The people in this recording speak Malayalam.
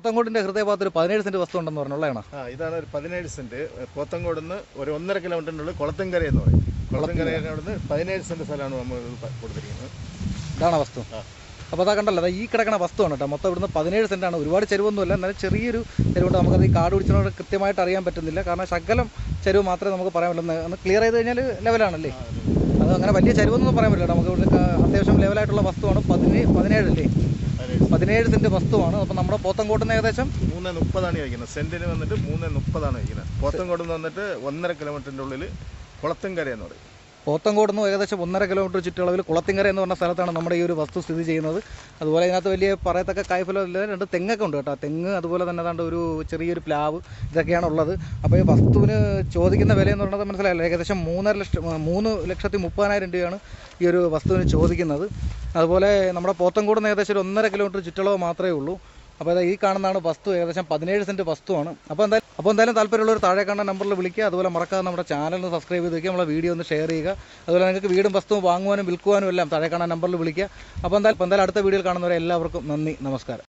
പോത്തങ്കോടിന്റെ ഹൃദയഭാഗത്ത് ഒരു പതിനേഴ് സെന്റ് വസ്തു ഉണ്ടെന്ന് പറഞ്ഞുള്ളതാണ് ആ ഇതാണ് ഒരു പതിനേഴ് സെന്റ്. കോത്തങ്കോട് നിന്ന് ഒരു ഒന്നര കിലോമീറ്ററിനുള്ളിൽ കുളത്തുംകര എന്ന് പറയും. കുളത്തുംകരയുടെ അവിടുന്ന് പതിനേഴ് സെന്റ് സ്ഥലമാണ് നമ്മൾ കൊടുത്തിരിക്കുന്നത്. ഇതാണ് വസ്തു. അപ്പോൾ അതാ കണ്ടല്ലോ അതാ ഈ കിടക്കണ വസ്തുവാണ് കേട്ടോ. മൊത്തം ഇവിടുന്ന് പതിനേഴ് സെന്റാണ്. ഒരുപാട് ചെരുവൊന്നുമില്ല എന്നാലും ചെറിയൊരു ചെരുവുണ്ട്. നമുക്കത് ഈ കാട് പിടിച്ചതിനോട് കൃത്യമായിട്ട് അറിയാൻ പറ്റുന്നില്ല. കാരണം ശകലം ചെരുവ് മാത്രമേ നമുക്ക് പറയാൻ പറ്റുള്ളൂ. ഒന്ന് ക്ലിയർ ചെയ്ത് കഴിഞ്ഞാൽ ലെവലാണല്ലേ അത്. അങ്ങനെ വലിയ ചെരുവൊന്നും പറയാൻ പറ്റില്ല നമുക്ക് ഇവിടെ അത്യാവശ്യം ലെവലായിട്ടുള്ള വസ്തുവാണ്. പതിനേഴ് പതിനേഴല്ലേ? പതിനേഴ് സെന്റ് വസ്തുവാണ്. അപ്പോൾ നമ്മുടെ പോത്തങ്കോട്ടിന് ഏകദേശം മൂന്ന് മുപ്പതാണ് ചോദിക്കുന്നത്. സെന്റിന് വന്നിട്ട് മൂന്ന് മുപ്പതാണ് ചോദിക്കുന്നത്. പോത്തങ്കോട് നിന്ന് വന്നിട്ട് ഒന്നര കിലോമീറ്ററിന്റെ ഉള്ളിൽ കുളത്തുംകര എന്ന് പറയും. പോത്തങ്കോട് നിന്ന് ഏകദേശം ഒന്നര കിലോമീറ്റർ ചുറ്റളവിൽ കുളത്തിങ്കര എന്ന് പറഞ്ഞ സ്ഥലത്താണ് നമ്മുടെ ഈ ഒരു വസ്തു സ്ഥിതി ചെയ്യുന്നത്. അതുപോലെ ഇതിനകത്ത് വലിയ പറയത്തക്ക കായ്ഫലം ഇല്ല രണ്ട് തെങ്ങൊക്കെ ഉണ്ട് കേട്ടോ. തെങ്ങ് അതുപോലെ തന്നെ ഏതാണ്ട് ഒരു ചെറിയൊരു പ്ലാവ് ഇതൊക്കെയാണ് ഉള്ളത്. അപ്പോൾ ഈ വസ്തുവിന് ചോദിക്കുന്ന വില എന്ന് പറയുന്നത് മനസ്സിലായല്ലോ? ഏകദേശം മൂന്നര ലക്ഷം മൂന്ന് ലക്ഷത്തി മുപ്പതിനായിരം രൂപയാണ് ഈ ഒരു വസ്തുവിന് ചോദിക്കുന്നത്. അതുപോലെ നമ്മുടെ പോത്തങ്കോട് നിന്ന് ഏകദേശം ഒരു ഒന്നര കിലോമീറ്റർ ചുറ്റളവ് മാത്രമേ ഉള്ളൂ. അപ്പോൾ ഇത് ഈ കാണുന്നതാണ് വസ്തു ഏകദേശം പതിനേഴ് സെന്റ് വസ്തുവാണ്. അപ്പോൾ എന്തായാലും അപ്പോൾ എന്തായാലും താല്പര്യമുള്ളവർ താഴെ കാണുന്ന നമ്പറിൽ വിളിക്കുക. അതുപോലെ മറക്കാതെ നമ്മുടെ ചാനൽ സബ്സ്ക്രൈബ് ചെയ്ത് വയ്ക്കുക നമ്മളെ വീഡിയോ ഒന്ന് ഷെയർ ചെയ്യുക. അതുപോലെ നിങ്ങൾക്ക് വീടും വസ്തുവും വാങ്ങുവാനും വിൽക്കുവാനും എല്ലാം താഴെ കാണുന്ന നമ്പറിൽ വിളിക്കുക. അപ്പോൾ എന്തായാലും എന്തായാലും അടുത്ത വീഡിയോയിൽ കാണുന്നവരെ എല്ലാവർക്കും നന്ദി നമസ്കാരം.